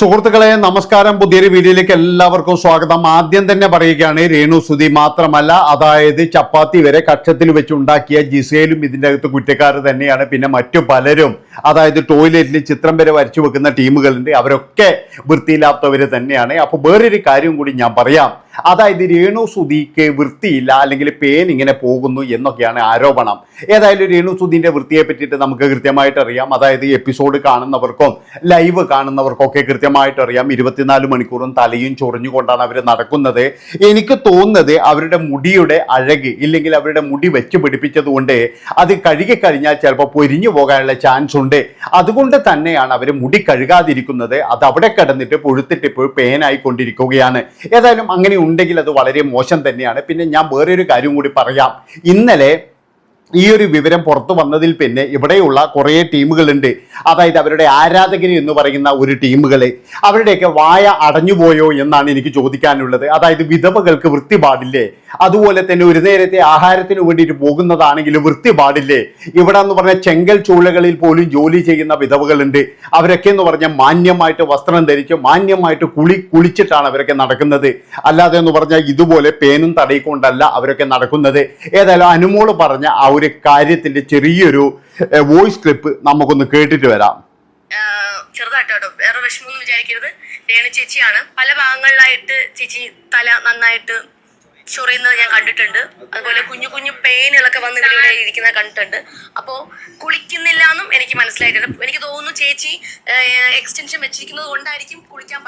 സുഹൃത്തുക്കളെ നമസ്കാരം. പുതിയൊരു വീഡിയോയിലേക്ക് എല്ലാവർക്കും സ്വാഗതം. ആദ്യം തന്നെ പറയുകയാണ് രേണു സുധി മാത്രമല്ല അതായത് ചപ്പാത്തി വരെ കക്ഷത്തിൽ വെച്ചുണ്ടാക്കിയ ജിസേലും ഇതിന്റെ അകത്ത് കുറ്റക്കാർ തന്നെയാണ്. പിന്നെ മറ്റു പലരും അതായത് ടോയ്ലറ്റിൽ ചിത്രം വരെ വരച്ചു വെക്കുന്ന ടീമുകളുണ്ട്. അവരൊക്കെ വൃത്തിയില്ലാത്തവർ തന്നെയാണ്. അപ്പോൾ വേറൊരു കാര്യം കൂടി ഞാൻ പറയാം. അതായത് രേണു സുധിക്ക് വൃത്തിയില്ല അല്ലെങ്കിൽ പേൻ ഇങ്ങനെ പോകുന്നു എന്നൊക്കെയാണ് ആരോപണം. ഏതായാലും രേണു സുധീന്റെ വൃത്തിയെ പറ്റിയിട്ട് നമുക്ക് കൃത്യമായിട്ട് അറിയാം. അതായത് എപ്പിസോഡ് കാണുന്നവർക്കും ലൈവ് കാണുന്നവർക്കൊക്കെ കൃത്യമായിട്ട് അറിയാം. ഇരുപത്തിനാല് മണിക്കൂറും തലയും ചൊറിഞ്ഞുകൊണ്ടാണ് അവർ നടക്കുന്നത്. എനിക്ക് തോന്നുന്നത് അവരുടെ മുടിയുടെ അഴക് ഇല്ലെങ്കിൽ അവരുടെ മുടി വെച്ച് പിടിപ്പിച്ചതുകൊണ്ട് അത് കഴുകിക്കഴിഞ്ഞാൽ ചിലപ്പോൾ പൊരിഞ്ഞു പോകാനുള്ള ചാൻസ് ഉണ്ട്. അതുകൊണ്ട് തന്നെയാണ് അവർ മുടി കഴുകാതിരിക്കുന്നത്. അത് അവിടെ കിടന്നിട്ട് പൊഴുത്തിട്ട് ഇപ്പോൾ പേനായിക്കൊണ്ടിരിക്കുകയാണ്. ഏതായാലും അങ്ങനെ ഉണ്ടെങ്കിൽ അത് വളരെ മോശം തന്നെയാണ്. പിന്നെ ഞാൻ വേറൊരു കാര്യം കൂടി പറയാം. ഇന്നലെ ഈ ഒരു വിവരം പുറത്തു വന്നതിൽ പിന്നെ ഇവിടെയുള്ള കുറേ ടീമുകളുണ്ട്. അതായത് അവരുടെ ആരാധകർ എന്ന് പറയുന്ന ഒരു ടീമുകളെ. അവരുടെയൊക്കെ വായ അടഞ്ഞുപോയോ എന്നാണ് എനിക്ക് ചോദിക്കാനുള്ളത്. അതായത് വിധവകൾക്ക് വൃത്തി പാടില്ലേ അതുപോലെ തന്നെ ഒരു നേരത്തെ ആഹാരത്തിന് വേണ്ടിയിട്ട് പോകുന്നതാണെങ്കിൽ വൃത്തി പാടില്ലേ ഇവിടെ എന്ന് പറഞ്ഞാൽ ചെങ്കൽ ചൂളകളിൽ പോലും ജോലി ചെയ്യുന്ന വിധവകളുണ്ട്. അവരൊക്കെ എന്ന് പറഞ്ഞാൽ മാന്യമായിട്ട് വസ്ത്രം ധരിച്ച് മാന്യമായിട്ട് കുളി കുളിച്ചിട്ടാണ് അവരൊക്കെ നടക്കുന്നത്. അല്ലാതെ എന്ന് പറഞ്ഞാൽ ഇതുപോലെ പേനും തടയിക്കൊണ്ടല്ല അവരൊക്കെ നടക്കുന്നത്. ഏതായാലും അനുമോൾ പറഞ്ഞ ആ ഒരു കാര്യത്തിന്റെ ചെറിയൊരു വോയിസ് ക്ലിപ്പ് നമുക്കൊന്ന് കേട്ടിട്ട് വരാം. ചെറുതായിട്ടോ വേറെ വിഷമമൊന്നും വിചാരിക്കരുത്. രേണു ചേച്ചിയാണ്. പല ഭാഗങ്ങളിലായിട്ട് ചേച്ചി തല നന്നായിട്ട് ചൊറിയുന്നത് ഞാൻ കണ്ടിട്ടുണ്ട്. അതുപോലെ കുഞ്ഞു കുഞ്ഞു പെയിനുകളൊക്കെ വന്ന് ഇവിടെ ഇരിക്കുന്നത് കണ്ടിട്ടുണ്ട്. അപ്പോൾ കുളിക്കുന്നില്ല എന്നും എനിക്ക് മനസ്സിലായിട്ടുണ്ട്. എനിക്ക് തോന്നുന്നു ചേച്ചി എക്സ്റ്റൻഷൻ വെച്ചിരിക്കുന്നത് കൊണ്ടായിരിക്കും കുളിക്കാൻ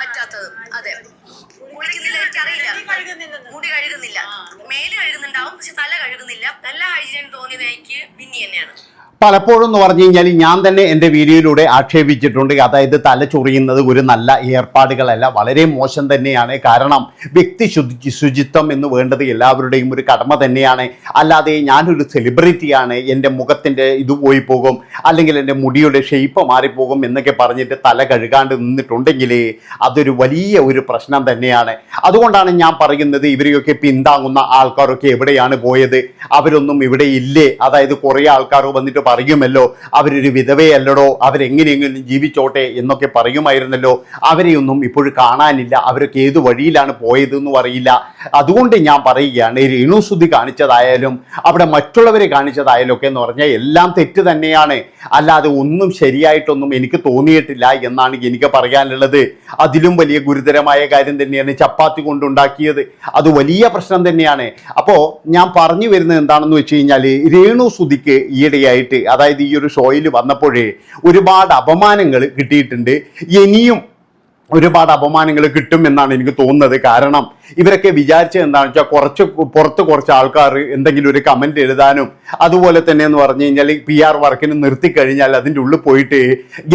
പറ്റാത്തത്. അതെ. കുളിക്കുന്നില്ല എനിക്കറിയില്ല. മുടി കഴുകുന്നില്ല. മേ പക്ഷെ തല കഴുകുന്നില്ല. തല ഹൈജീൻ തോന്നിയത് എനിക്ക് ബിന്നി തന്നെയാണ്. പലപ്പോഴും എന്ന് പറഞ്ഞു കഴിഞ്ഞാൽ ഞാൻ തന്നെ എന്റെ വീഡിയോയിലൂടെ ആക്ഷേപിച്ചിട്ടുണ്ട്. അതായത് തല ചൊറിയുന്നത് ഒരു നല്ല ഏർപ്പാടുകളല്ല വളരെ മോശം തന്നെയാണ്. കാരണം വ്യക്തി ശുചി ശുചിത്വം എന്ന് വേണ്ടത് എല്ലാവരുടെയും ഒരു കടമ തന്നെയാണ്. അല്ലാതെ ഞാനൊരു സെലിബ്രിറ്റിയാണ് എന്റെ മുഖത്തിന്റെ ഇത് പോയി പോകും അല്ലെങ്കിൽ എന്റെ മുടിയുടെ ഷെയ്പ്പ് മാറിപ്പോകും എന്നൊക്കെ പറഞ്ഞിട്ട് തല കഴുകാണ്ട് നിന്നിട്ടുണ്ടെങ്കിൽ അതൊരു വലിയ ഒരു പ്രശ്നം തന്നെയാണ്. അതുകൊണ്ടാണ് ഞാൻ പറയുന്നത് ഇവരെയൊക്കെ പിന്താങ്ങുന്ന ആൾക്കാരൊക്കെ എവിടെയാണ് പോയത്? അവരൊന്നും ഇവിടെ ഇല്ലേ? അതായത് കുറേ ആൾക്കാർ വന്നിട്ട് പറയുമല്ലോ അവരൊരു വിധവയല്ലടോ അവരെങ്ങനെയെങ്കിലും ജീവിച്ചോട്ടെ എന്നൊക്കെ പറയുമായിരുന്നല്ലോ. അവരെയൊന്നും ഇപ്പോഴും കാണാനില്ല. അവരൊക്കെ ഏത് വഴിയിലാണ് പോയതെന്നും അറിയില്ല. അതുകൊണ്ട് ഞാൻ പറയുകയാണ് രേണുസുതി കാണിച്ചതായാലും അവിടെ മറ്റുള്ളവരെ കാണിച്ചതായാലും ഒക്കെ എന്ന് പറഞ്ഞാൽ എല്ലാം തെറ്റ് തന്നെയാണ്. അല്ലാതെ ഒന്നും ശരിയായിട്ടൊന്നും എനിക്ക് തോന്നിയിട്ടില്ല എന്നാണ് എനിക്ക് പറയാനുള്ളത്. അതിലും വലിയ ഗുരുതരമായ കാര്യം തന്നെയാണ് ചപ്പാത്തി കൊണ്ടുണ്ടാക്കിയത്. അത് വലിയ പ്രശ്നം തന്നെയാണ്. അപ്പോൾ ഞാൻ പറഞ്ഞു വരുന്നത് എന്താണെന്ന് വെച്ച് കഴിഞ്ഞാൽ രേണു സുധിക്ക് ഈയിടെയായിട്ട് അതായത് ഈ ഒരു ഷോയിൽ വന്നപ്പോഴേ ഒരുപാട് അപമാനങ്ങൾ കിട്ടിയിട്ടുണ്ട്. ഇനിയും ഒരുപാട് അപമാനങ്ങൾ കിട്ടും എന്നാണ് എനിക്ക് തോന്നുന്നത്. കാരണം ഇവരൊക്കെ വിചാരിച്ചത് എന്താണെന്ന് വെച്ചാൽ കുറച്ച് പുറത്ത് കുറച്ച് ആൾക്കാർ എന്തെങ്കിലും ഒരു കമന്റ് എഴുതാനും അതുപോലെ തന്നെ എന്ന് പറഞ്ഞു കഴിഞ്ഞാൽ പി ആർ വർക്കിന് നിർത്തിക്കഴിഞ്ഞാൽ അതിന്റെ ഉള്ളിൽ പോയിട്ട്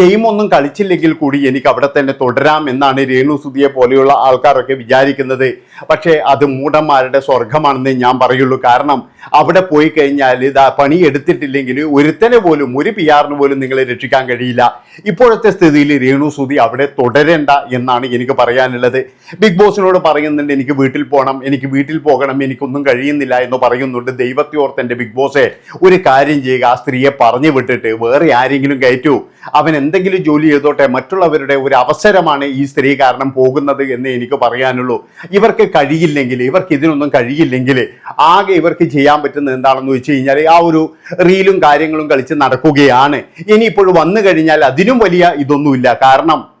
ഗെയിം ഒന്നും കളിച്ചില്ലെങ്കിൽ കൂടി എനിക്ക് അവിടെ തന്നെ തുടരാം എന്നാണ് രേണു സുധിയെ പോലെയുള്ള ആൾക്കാരൊക്കെ വിചാരിക്കുന്നത്. പക്ഷേ അത് മൂടന്മാരുടെ സ്വർഗമാണെന്ന് ഞാൻ പറയുള്ളൂ. കാരണം അവിടെ പോയി കഴിഞ്ഞാൽ ഇതാ പണി എടുത്തിട്ടില്ലെങ്കിൽ ഒരുത്തനെ പോലും ഒരു പി ആറിന് പോലും നിങ്ങളെ രക്ഷിക്കാൻ കഴിയില്ല. ഇപ്പോഴത്തെ സ്ഥിതിയിൽ രേണു സുധി അവിടെ തുടരേണ്ട എന്നാണ് എനിക്ക് പറയാനുള്ളത്. ബിഗ് ബോസിനോട് പറയുന്നുണ്ട് എനിക്ക് വീട്ടിൽ പോകണം എനിക്ക് വീട്ടിൽ പോകണം എനിക്കൊന്നും കഴിയുന്നില്ല എന്ന് പറയുന്നുണ്ട് ദൈവത്തെ എന്റെ ബിഗ് ബോസെ. ഒരു കാര്യം ചെയ്യുക ആ സ്ത്രീയെ പറഞ്ഞു വിട്ടിട്ട് വേറെ ആരെങ്കിലും കയറ്റൂ. അവൻ എന്തെങ്കിലും ജോലി ചെയ്തോട്ടെ മറ്റുള്ളവരുടെ ഒരു അവസരമാണ് ഈ സ്ത്രീ കാരണം പോകുന്നത് എന്ന് എനിക്ക് പറയാനുള്ളൂ. ഇവർക്ക് കഴിയില്ലെങ്കിൽ ഇവർക്ക് ഇതിനൊന്നും കഴിയില്ലെങ്കിൽ ആകെ ഇവർക്ക് ചെയ്യാൻ പറ്റുന്നത് എന്താണെന്ന് വെച്ച് കഴിഞ്ഞാൽ ആ ഒരു റീലും കാര്യങ്ങളും കളിച്ച് നടക്കുകയാണ്. ഇനിയിപ്പോൾ വന്നു കഴിഞ്ഞാൽ അതിനും വലിയ ഇതൊന്നുമില്ല. കാരണം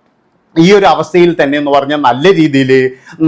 ഈ ഒരു അവസ്ഥയിൽ തന്നെ എന്ന് പറഞ്ഞാൽ നല്ല രീതിയിൽ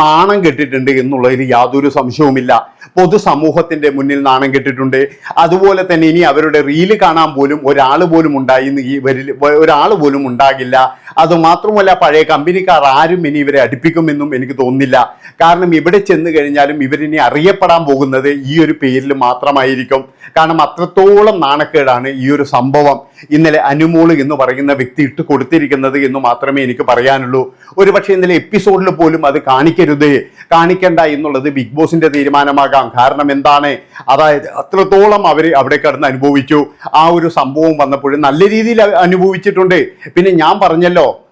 നാണം കെട്ടിട്ടുണ്ട് എന്നുള്ളതിൽ യാതൊരു സംശയവുമില്ല. പൊതുസമൂഹത്തിന്റെ മുന്നിൽ നാണം കെട്ടിട്ടുണ്ട് അതുപോലെ തന്നെ ഇനി അവരുടെ റീൽ കാണാൻ പോലും ഒരാൾ പോലും ഉണ്ടായി ഈ വരിൽ ഒരാൾ പോലും ഉണ്ടാകില്ല. അത് മാത്രമല്ല പഴയ കമ്പനിക്കാർ ആരും ഇനി ഇവരെ അടുപ്പിക്കുമെന്നും എനിക്ക് തോന്നുന്നില്ല. കാരണം ഇവിടെ ചെന്ന് കഴിഞ്ഞാലും ഇവരിനി അറിയപ്പെടാൻ പോകുന്നത് ഈ ഒരു പേരിൽ മാത്രമായിരിക്കും. കാരണം അത്രത്തോളം നാണക്കേടാണ് ഈ ഒരു സംഭവം. ഇന്നലെ അനുമോൾ എന്ന് പറയുന്ന വ്യക്തി ഇട്ട് കൊടുത്തിരിക്കുന്നത് എന്ന് മാത്രമേ എനിക്ക് പറയാനുള്ളൂ. ഒരു പക്ഷേ ഇന്നലെ എപ്പിസോഡിൽ പോലും അത് കാണിക്കരുത്. കാണിക്കണ്ട എന്നുള്ളത് ബിഗ് ബോസിന്റെ തീരുമാനമാകാം. കാരണം എന്താണ്? അതായത് അത്രത്തോളം അവർ അവിടെ കിടന്ന് അനുഭവിച്ചു. ആ ഒരു സംഭവം വന്നപ്പോഴും നല്ല രീതിയിൽ അനുഭവിച്ചിട്ടുണ്ട്. പിന്നെ ഞാൻ പറഞ്ഞല്ലോ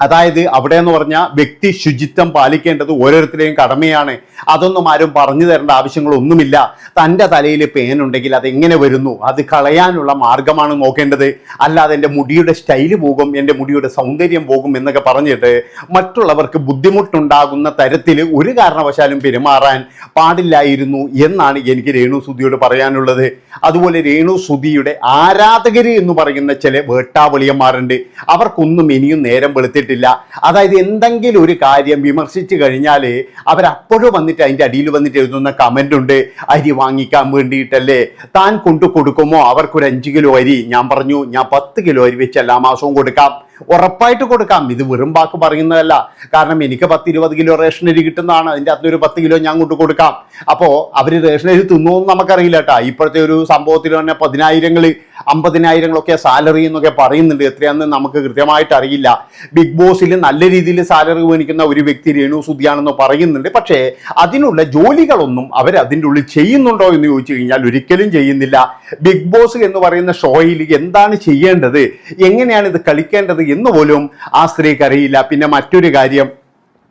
അതായത് അവിടെ എന്ന് പറഞ്ഞാൽ വ്യക്തി ശുചിത്വം പാലിക്കേണ്ടത് ഓരോരുത്തരുടെയും കടമയാണ്. അതൊന്നും ആരും പറഞ്ഞു തരേണ്ട ആവശ്യങ്ങളൊന്നുമില്ല. തന്റെ തലയിൽ പേനുണ്ടെങ്കിൽ അത് എങ്ങനെ വരുന്നു? അത് കളയാനുള്ള മാർഗമാണ് നോക്കേണ്ടത്. അല്ലാതെ എന്റെ മുടിയുടെ സ്റ്റൈൽ പോകും എന്റെ മുടിയുടെ സൗന്ദര്യം പോകും എന്നൊക്കെ പറഞ്ഞിട്ട് മറ്റുള്ളവർക്ക് ബുദ്ധിമുട്ടുണ്ടാകുന്ന തരത്തിൽ ഒരു കാരണവശാലും പെരുമാറാൻ പാടില്ലായിരുന്നു എന്നാണ് എനിക്ക് രേണു സുധിയോട് പറയാനുള്ളത്. അതുപോലെ രേണു സുധിയുടെ ആരാധകര് എന്ന് പറയുന്ന ചില വേട്ടാവളിയന്മാരുണ്ട്. അവർക്കൊന്നും ഇനിയും നേരം വെളുത്തിട്ടില്ല അതായത് എന്തെങ്കിലും ഒരു കാര്യം വിമർശിച്ചു കഴിഞ്ഞാൽ അവരപ്പോഴും വന്നിട്ട് അതിന്റെ അടിയിൽ വന്നിട്ട് എഴുതുന്ന കമന്റ് ഉണ്ട്. അരി വാങ്ങിക്കാൻ വേണ്ടിയിട്ടല്ലേ? താൻ കൊണ്ടു കൊടുക്കുമോ? അവർക്കൊരു അഞ്ച് കിലോ അരി. ഞാൻ പറഞ്ഞു ഞാൻ പത്ത് കിലോ അരി വെച്ച് എല്ലാ മാസവും കൊടുക്കാം. ഉറപ്പായിട്ട് കൊടുക്കാം. ഇത് വെറും വാക്ക് പറയുന്നതല്ല. കാരണം എനിക്ക് പത്ത് ഇരുപത് കിലോ റേഷൻ അരി കിട്ടുന്നതാണ്. അതിന്റെ അകത്തൊരു പത്ത് കിലോ ഞാൻ കൊണ്ട് കൊടുക്കാം. അപ്പോൾ അവർ റേഷൻ അരി തിന്നുമെന്ന് നമുക്കറിയില്ല കേട്ടോ. ഇപ്പോഴത്തെ ഒരു സംഭവത്തിൽ തന്നെ പതിനായിരങ്ങൾ അമ്പതിനായിരങ്ങളൊക്കെ സാലറി എന്നൊക്കെ പറയുന്നുണ്ട്. എത്രയാണെന്ന് നമുക്ക് കൃത്യമായിട്ട് അറിയില്ല. ബിഗ് ബോസിൽ നല്ല രീതിയിൽ സാലറി മേടിക്കുന്ന ഒരു വ്യക്തി രേണു സുധിയാണെന്ന് പറയുന്നുണ്ട്. പക്ഷേ അതിനുള്ള ജോലികളൊന്നും അവർ അതിന്റെ ഉള്ളിൽ ചെയ്യുന്നുണ്ടോ എന്ന് ചോദിച്ചു കഴിഞ്ഞാൽ ഒരിക്കലും ചെയ്യുന്നില്ല. ബിഗ് ബോസ് എന്ന് പറയുന്ന ഷോയിൽ എന്താണ് ചെയ്യേണ്ടത്? എങ്ങനെയാണ് ഇത് കളിക്കേണ്ടത് എന്ന് പോലും ആ സ്ത്രീക്ക് അറിയില്ല. പിന്നെ മറ്റൊരു കാര്യം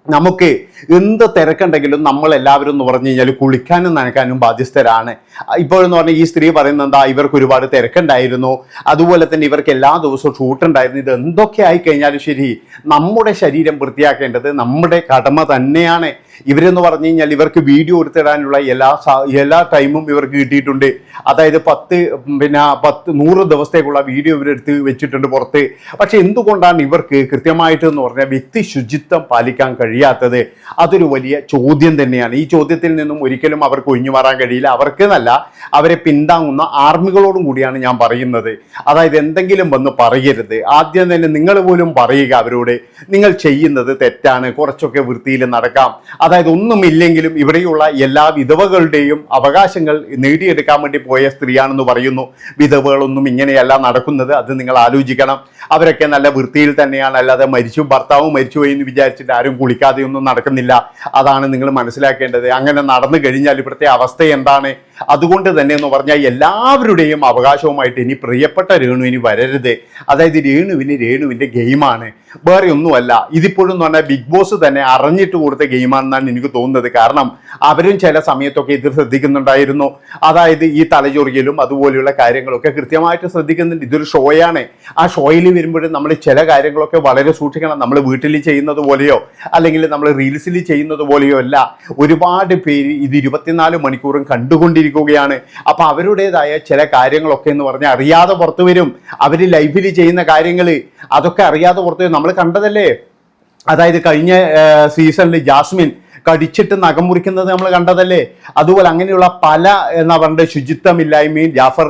നമുക്ക് എന്ത് തിരക്കുണ്ടെങ്കിലും നമ്മൾ എല്ലാവരും എന്ന് പറഞ്ഞു കഴിഞ്ഞാൽ കുളിക്കാനും നനക്കാനും ബാധ്യസ്ഥരാണ്. ഇപ്പോഴെന്ന് പറഞ്ഞാൽ ഈ സ്ത്രീ പറയുന്നത് എന്താ? ഇവർക്ക് ഒരുപാട് തിരക്കുണ്ടായിരുന്നു. അതുപോലെ തന്നെ ഇവർക്ക് എല്ലാ ദിവസവും ഷൂട്ട് ഉണ്ടായിരുന്നു ഇത് എന്തൊക്കെ ആയി കഴിഞ്ഞാലും ശരി നമ്മുടെ ശരീരം വൃത്തിയാക്കേണ്ടത് നമ്മുടെ കടമ തന്നെയാണ്. ഇവരെന്ന് പറഞ്ഞു കഴിഞ്ഞാൽ ഇവർക്ക് വീഡിയോ എടുത്തിടാനുള്ള എല്ലാ എല്ലാ ടൈമും ഇവർക്ക് കിട്ടിയിട്ടുണ്ട്. അതായത് പത്ത് പിന്നെ പത്ത് നൂറ് ദിവസത്തേക്കുള്ള വീഡിയോ ഇവരെടുത്ത് വെച്ചിട്ടുണ്ട് പുറത്ത്. പക്ഷെ എന്തുകൊണ്ടാണ് ഇവർക്ക് കൃത്യമായിട്ട് എന്ന് പറഞ്ഞാൽ വ്യക്തി ശുചിത്വം പാലിക്കാൻ കഴിയാത്തത്? അതൊരു വലിയ ചോദ്യം തന്നെയാണ്. ഈ ചോദ്യത്തിൽ നിന്നും ഒരിക്കലും അവർക്ക് ഒഴിഞ്ഞു മാറാൻ കഴിയില്ല. അവർക്ക് എന്നല്ല അവരെ പിന്താങ്ങുന്ന ആർമികളോടും കൂടിയാണ് ഞാൻ പറയുന്നത്. അതായത് എന്തെങ്കിലും വന്ന് പറയരുത്. ആദ്യം തന്നെ നിങ്ങൾ പോലും പറയുക അവരോട് നിങ്ങൾ ചെയ്യുന്നത് തെറ്റാണ് കുറച്ചൊക്കെ വൃത്തിയിൽ നടക്കാം. അതായത് ഒന്നുമില്ലെങ്കിലും ഇവിടെയുള്ള എല്ലാ വിധവകളുടെയും അവകാശങ്ങൾ നേടിയെടുക്കാൻ വേണ്ടി പോയ സ്ത്രീയാണെന്ന് പറയുന്നു. വിധവകളൊന്നും ഇങ്ങനെയല്ല നടക്കുന്നത്. അത് നിങ്ങൾ ആലോചിക്കണം. അവരൊക്കെ നല്ല വൃത്തിയിൽ തന്നെയാണ്. അല്ലാതെ മരിച്ചു ഭർത്താവ് മരിച്ചുപോയി എന്ന് വിചാരിച്ചിട്ട് ആരും കുളിക്കാതെയൊന്നും നടക്കുന്നില്ല. അതാണ് നിങ്ങൾ മനസ്സിലാക്കേണ്ടത്. അങ്ങനെ നടന്നു കഴിഞ്ഞാൽ ഇവിടുത്തെ അവസ്ഥ എന്താണ്? അതുകൊണ്ട് തന്നെ എന്ന് പറഞ്ഞാൽ എല്ലാവരുടെയും അവകാശവുമായിട്ട് ഇനി പ്രിയപ്പെട്ട രേണുവിന് വരരുത്. അതായത് രേണുവിന് രേണുവിന്റെ ഗെയിമാണ്. വേറെ ഒന്നുമല്ല. ഇതിപ്പോഴും എന്ന് പറഞ്ഞാൽ ബിഗ് ബോസ് തന്നെ അറിഞ്ഞിട്ട് കൊടുത്ത ഗെയിമാണെന്നാണ് എനിക്ക് തോന്നുന്നത്. കാരണം അവരും ചില സമയത്തൊക്കെ ഇത് ശ്രദ്ധിക്കുന്നുണ്ടായിരുന്നു. അതായത് ഈ തലചൊറിയലും അതുപോലെയുള്ള കാര്യങ്ങളൊക്കെ കൃത്യമായിട്ട് ശ്രദ്ധിക്കുന്നുണ്ട്. ഇതൊരു ഷോയാണ്. ആ ഷോയിൽ വരുമ്പോഴും നമ്മൾ ചില കാര്യങ്ങളൊക്കെ വളരെ സൂക്ഷിക്കണം. നമ്മൾ വീട്ടിൽ ചെയ്യുന്നത് പോലെയോ അല്ലെങ്കിൽ നമ്മൾ റീൽസിൽ ചെയ്യുന്നത് പോലെയോ അല്ല. ഒരുപാട് പേര് ഇത് ഇരുപത്തിനാല് മണിക്കൂറും കണ്ടുകൊണ്ടിരിക്കുകയാണ് അപ്പൊ അവരുടേതായ ചില കാര്യങ്ങളൊക്കെ എന്ന് പറഞ്ഞാൽ അറിയാതെ പുറത്തു വരും. അവർ ലൈഫിൽ ചെയ്യുന്ന കാര്യങ്ങൾ അതൊക്കെ അറിയാതെ പുറത്തു വരും. നമ്മൾ കണ്ടതല്ലേ? അതായത് കഴിഞ്ഞ സീസണിൽ ജാസ്മിൻ കടിച്ചിട്ട് നഖം മുറിക്കുന്നത് നമ്മൾ കണ്ടതല്ലേ? അതുപോലെ അങ്ങനെയുള്ള പല എന്നാ പറയുക ശുചിത്വമില്ലായ്മയും ജാഫർ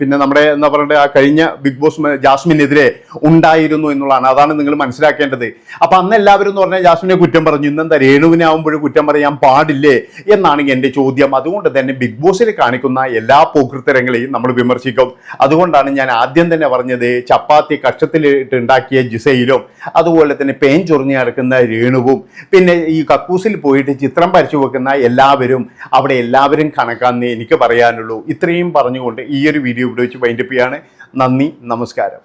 പിന്നെ നമ്മുടെ എന്താ പറയുക ആ കഴിഞ്ഞ ബിഗ് ബോസ് ജാസ്മിനെതിരെ ഉണ്ടായിരുന്നു എന്നുള്ളതാണ്. അതാണ് നിങ്ങൾ മനസ്സിലാക്കേണ്ടത്. അപ്പൊ അന്ന് എല്ലാവരും എന്ന് പറഞ്ഞാൽ ജാസ്മിനെ കുറ്റം പറഞ്ഞു. ഇന്നെന്താ രേണുവിനാവുമ്പോഴും കുറ്റം പറയാൻ പാടില്ലേ എന്നാണ് എന്റെ ചോദ്യം അതുകൊണ്ട് തന്നെ ബിഗ് ബോസിൽ കാണിക്കുന്ന എല്ലാ പോക്കൃത്തരങ്ങളെയും നമ്മൾ വിമർശിക്കും. അതുകൊണ്ടാണ് ഞാൻ ആദ്യം തന്നെ പറഞ്ഞത് ചപ്പാത്തി കഷ്ടത്തിലിട്ട് ഉണ്ടാക്കിയ ജിസയിലും അതുപോലെ തന്നെ പേൻ ചൊറിഞ്ഞ് കിടക്കുന്ന രേണുവും പിന്നെ ഈ കക്കൂസിൽ പോയിട്ട് ചിത്രം വരച്ചു വെക്കുന്ന എല്ലാവരും അവിടെ എല്ലാവരും കണക്കാന്നേ എനിക്ക് പറയാനുള്ളൂ. ഇത്രയും പറഞ്ഞുകൊണ്ട് ഈ ഒരു വീഡിയോ ഉപയോഗിച്ച് വൈൻഡപ്പിയാണ് നന്ദി നമസ്കാരം.